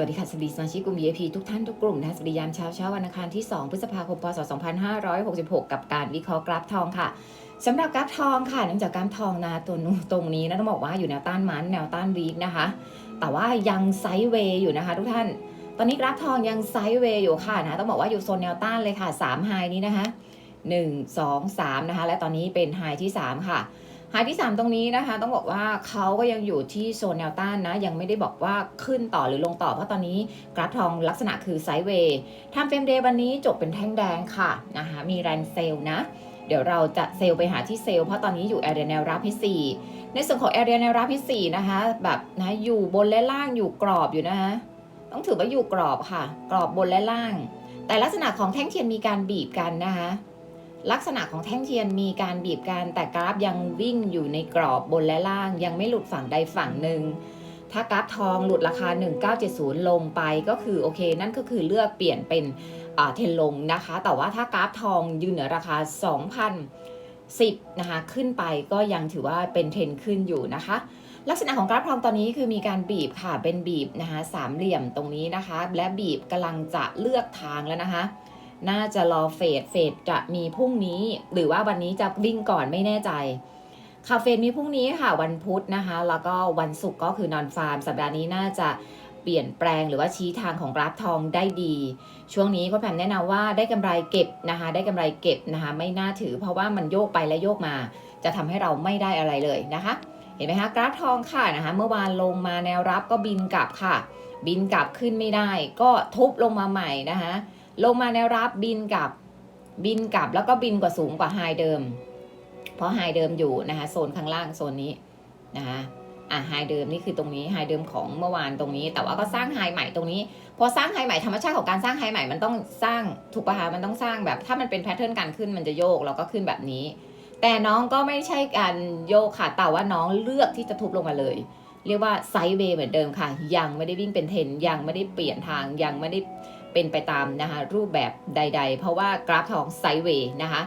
สวัสดีค่ะสวัสดีสมาชิกกลุ่ม VIP ทุกท่านทุกกลุ่มนะสวัสดียามเช้าเช้าวันอังคารที่ 2 พฤษภาคมพศ 2566 กับการวิเคราะห์กราฟทองค่ะสำหรับกราฟทองค่ะเนื่องจากกราฟทองนะตัวนู้นตรงนี้นะต้องบอกว่าอยู่แนวต้านมันแนวต้านวีคนะคะ แต่ว่ายังไซด์เวย์อยู่นะคะ ทุกท่าน ตอนนี้กราฟทองยังไซด์เวย์อยู่ค่ะนะต้องบอกว่าอยู่โซนแนวต้านเลยค่ะ3ไฮนี้นะคะ 1 2 3นะคะและตอนนี้เป็นไฮที่ 3 ค่ะ ไฮที่ 3 ตรงนี้นะคะ ต้องบอกว่าเขาก็ยังอยู่ที่โซนแนวต้านนะ ยังไม่ได้บอกว่าขึ้นต่อหรือลงต่อ เพราะตอนนี้กราฟทองลักษณะคือไซด์เวย์ทำเฟรมเดย์วันนี้จบเป็นแท่งแดงค่ะนะคะมีแรงเซลล์นะ เดี๋ยวเราจะเซลล์ไปหาที่เซลล์เพราะตอนนี้อยู่แอเรียแนวรับที่4ในส่วนของแอเรียแนวรับที่4นะคะแบบนะอยู่บนและล่างอยู่กรอบอยู่นะคะต้องถือว่าอยู่กรอบค่ะ กรอบบนและล่าง แต่ลักษณะของแท่งเทียนมีการบีบกันนะคะ ลักษณะของแท่งเทียนมีการบีบกันแต่กราฟยังวิ่งอยู่ในกรอบบนและล่าง ยังไม่หลุดฝั่งใดฝั่งหนึ่งถ้ากราฟทองหลุดราคา 1970 ลงไปก็คือโอเค นั่นก็คือเลือกเปลี่ยนเป็นเทรนลงนะคะ แต่ว่าถ้ากราฟทองยืนเหนือราคา 2,010นะคะขึ้นไปก็ยังถือว่าเป็นเทรนขึ้นอยู่นะคะ ลักษณะของกราฟทองตอนนี้คือมีการบีบค่ะเป็นบีบนะคะสามเหลี่ยมตรงนี้นะคะ และบีบกำลังจะเลือกทางแล้วนะคะ น่าจะรอเฟดเฟดจะมีพรุ่งนี้ หรือว่าวันนี้จะวิ่งก่อนไม่แน่ใจคาเฟดมีพรุ่งนี้ค่ะวันพุธนะคะ แล้วก็วันศุกร์ก็คือนอนฟาร์ม สัปดาห์นี้น่าจะเปลี่ยนแปลงหรือว่าชี้ทางของกราฟทองได้ดี ช่วงนี้ก็แผมแนะนำว่าได้กำไรเก็บนะคะ ได้กำไรเก็บนะคะ ไม่น่าถือเพราะว่ามันโยกไปและโยกมา จะทำให้เราไม่ได้อะไรเลยนะคะ เห็นไหมคะกราฟทองค่ะนะคะ เมื่อวานลงมาแนวรับก็บินกลับค่ะ บินกลับขึ้นไม่ได้ ก็ทุบลงมาใหม่นะคะ ลงมาแนวรับบินกลับบินกลับแล้วก็บินกว่าสูงกว่าไฮเดิม เพราะไฮเดิมอยู่นะคะโซนข้างล่างโซนนี้นะคะอะไฮเดิมนี่คือตรงนี้ไฮเดิมของเมื่อวานตรงนี้ แต่ว่าก็สร้างไฮใหม่ตรงนี้พอสร้างไฮใหม่ธรรมชาติของการสร้างไฮใหม่มันต้องสร้างถูกปะคะมันต้องสร้างแบบถ้ามันเป็นแพทเทิร์นการขึ้นมันจะโยกแล้วก็ขึ้นแบบนี้ แต่น้องก็ไม่ใช่การโยกค่ะแต่ว่าน้องเลือกที่จะทุบลงมาเลย เรียกว่าไซด์เวย์เหมือนเดิมค่ะ ยังไม่ได้วิ่งเป็นเทนยังไม่ได้เปลี่ยนทางยังไม่ได้ เป็นไปตามนะคะรูปแบบใด ๆ เพราะว่ากราฟทองไซเวย์นะคะ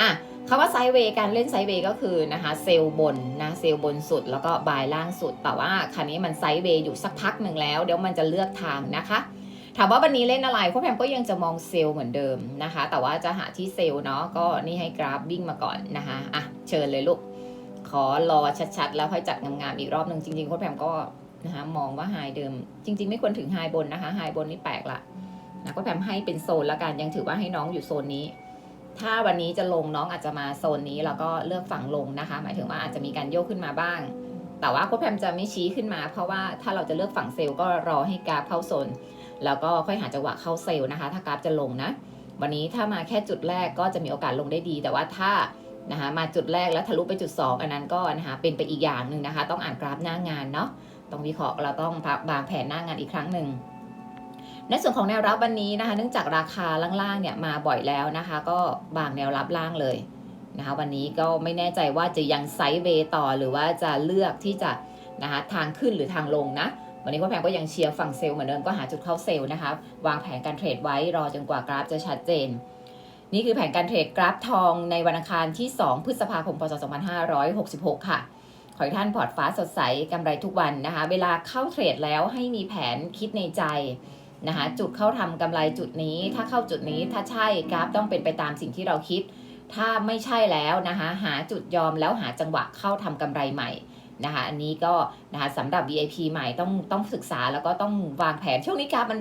อะคำว่าไซเวย์การเล่นไซเวย์ก็คือนะคะเซลล์บนนะเซลล์บนสุดแล้วก็บายล่างสุด แต่ว่าคันนี้มันไซเวย์อยู่สักพักหนึ่งแล้ว เดี๋ยวมันจะเลือกทางนะคะถามว่าวันนี้เล่นอะไรพวกแพมก็ยังจะมองเซลล์เหมือนเดิมนะคะ แต่ว่าจะหาที่เซลล์เนาะก็นี่ให้กราฟวิ่งมาก่อนนะคะอะเชิญเลยลูก ขอรอชัดๆ แล้วค่อยจัดงามๆอีกรอบหนึ่งจริงๆโค้ชแพมก็นะคะมองว่าไฮเดิม จริง ๆ ไม่ควรถึงไฮบนนะคะไฮบนนี่แปลกละ นะโค้ชแพมให้เป็นโซนละกันยังถือว่าให้น้องอยู่โซนนี้ ถ้าวันนี้จะลงน้องอาจจะมาโซนนี้แล้วก็เลือกฝั่งลงนะคะ หมายถึงว่าอาจจะมีการโยกขึ้นมาบ้าง แต่ว่าโค้ชแพมจะไม่ชี้ขึ้นมา เพราะว่าถ้าเราจะเลือกฝั่งเซลล์ก็รอให้กราฟเข้าโซน แล้วก็ค่อยหาจังหวะเข้าเซลล์นะคะ ถ้ากราฟจะลงนะ วันนี้ถ้ามาแค่จุดแรกก็จะมีโอกาสลงได้ดี แต่ว่าถ้านะคะมาจุดแรกแล้วทะลุไปจุด 2 อันนั้นก็นะคะเป็นไปอีกอย่างหนึ่งนะคะ ต้องอ่านกราฟหน้างานเนาะต้องวิเคราะห์เราต้องวางแผนหน้างานอีกครั้งหนึ่ง ในส่วนของแนวรับวันนี้นะคะ เนื่องจากราคาล่างๆเนี่ยมาบ่อยแล้วนะคะ ก็บางแนวรับล่างเลยนะคะ วันนี้ก็ไม่แน่ใจว่าจะยังไซด์เวย์ต่อหรือว่าจะเลือกที่จะนะคะทางขึ้นหรือทางลงนะวันนี้พ่อแพงก็ยังเชียร์ฝั่งเซลล์เหมือนเดิมก็หาจุดเข้าเซลล์นะคะวางแผนการเทรดไว้รอจนกว่ากราฟจะชัดเจน นี่คือแผนการเทรดกราฟทองในวันอังคารที่ 2 พฤษภาคมพศ2566 ค่ะ ขอให้ท่านพอร์ตฟ้าสดใสกำไรทุกวันนะคะ เวลาเข้าเทรดแล้วให้มีแผนคิดในใจ นะคะ จุดเข้าทำกำไรจุดนี้ ถ้าเข้าจุดนี้ถ้าใช่กราฟต้องเป็นไปตามสิ่งที่เราคิด ถ้าไม่ใช่แล้วนะคะ หาจุดยอมแล้วหาจังหวะเข้าทำกำไรใหม่นะคะ อันนี้ก็นะคะสำหรับ VIP ใหม่ต้องต้องศึกษาแล้วก็ต้องวางแผนช่วงนี้กราฟมัน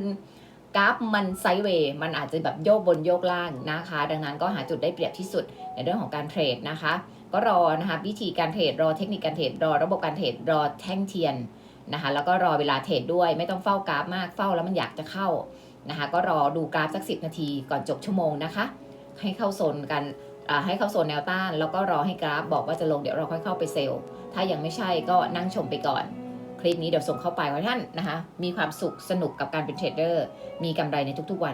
กราฟมันไซด์เวย์มันอาจจะแบบโยกบนโยกล่างนะคะ ดังนั้นก็หาจุดได้เปรียบที่สุดในเรื่องของการเทรดนะคะ ก็รอนะคะวิธีการเทรดรอเทคนิคการเทรดรอระบบการเทรดรอแท่งเทียน นะคะแล้วก็รอเวลาเทรดด้วยไม่ต้องเฝ้ากราฟมากเฝ้าแล้วมันอยากจะเข้านะคะก็รอดูกราฟสัก 10 นาทีก่อนจบชั่วโมงนะคะ ให้เข้าโซนกันให้เข้าโซนแนวต้าน แล้วก็รอให้กราฟบอกว่าจะลงเดี๋ยวเราค่อยเข้าไปเซลล์ถ้ายังไม่ใช่ก็นั่งชมไปก่อน คลิปนี้เดี๋ยวส่งเข้าไปไว้ท่านนะคะมีความสุขสนุกกับการเป็นเทรดเดอร์มีกำไรในทุกๆวัน